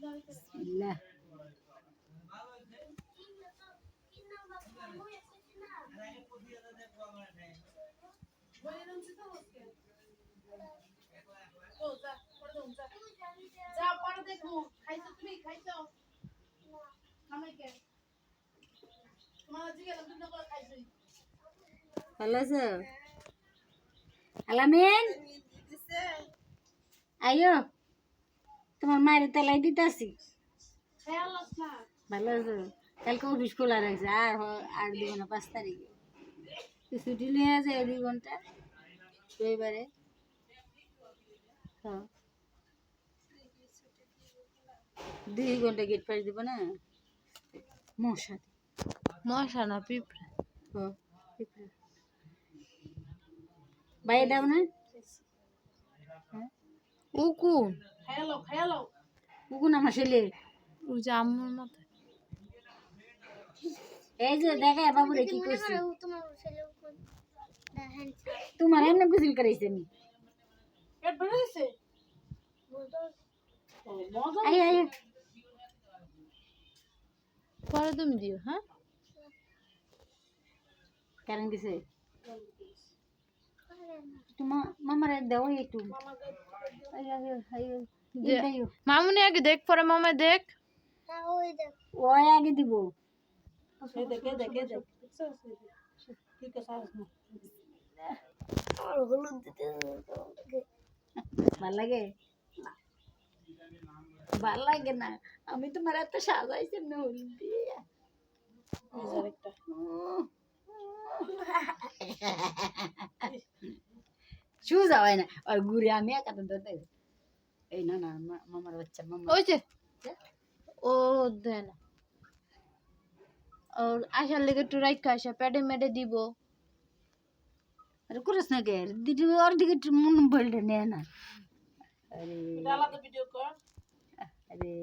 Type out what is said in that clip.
বিসমিল্লাহ যা পরে দেখো খাইছো তুমি খাইছো খামে কে তোমার জিজ্ঞাসা তুমি আলামিন আইও তোমার মায়ের তেলাই দিতেছি। ভালো আছো কালকে অফিস খোলা রাখছে আর আর দিব না পাঁচ তারিখে। তো ছুটি নিয়ে আছে দুই ঘণ্টা। রবিবারে হ্যাঁ। দুই ঘণ্টা গেট পাস দিব না? মশা। মশা না পিঁপড়ে। ও বাইরে দাও না। উকুন। কুকুন আমার ছেলে ও যে আম্মুর মতো এই যে দেখা বাবুরে কি করছি তোমার এমনি গুজিল করাইছে আমি পেট ভরে গেছে ও, মজা আয় আয় পরে তুমি দিও হ্যাঁ কারণ কিছু তোমার মামারে দাও একটু আয় আয় আয় যে- আয় মামুনি আগে দেখ পরে মামা দেখ ওই আগে দিব ভাল লাগে ভাল লাগে না আমি তোমার এত সাজাইছি না হলুদ দিয়ে শুজ হয় না আর ঘুরে আমি একা তো ধরতে এই না না মামার বাচ্চা মামা ওই যে ও দেয় না ওর আসার লেগে একটু রাইখা আসা প্যাডে ম্যাডে দিব আরে করিস না কে দিদি ওর দিকে মন বলটা নেয় না আরে আরে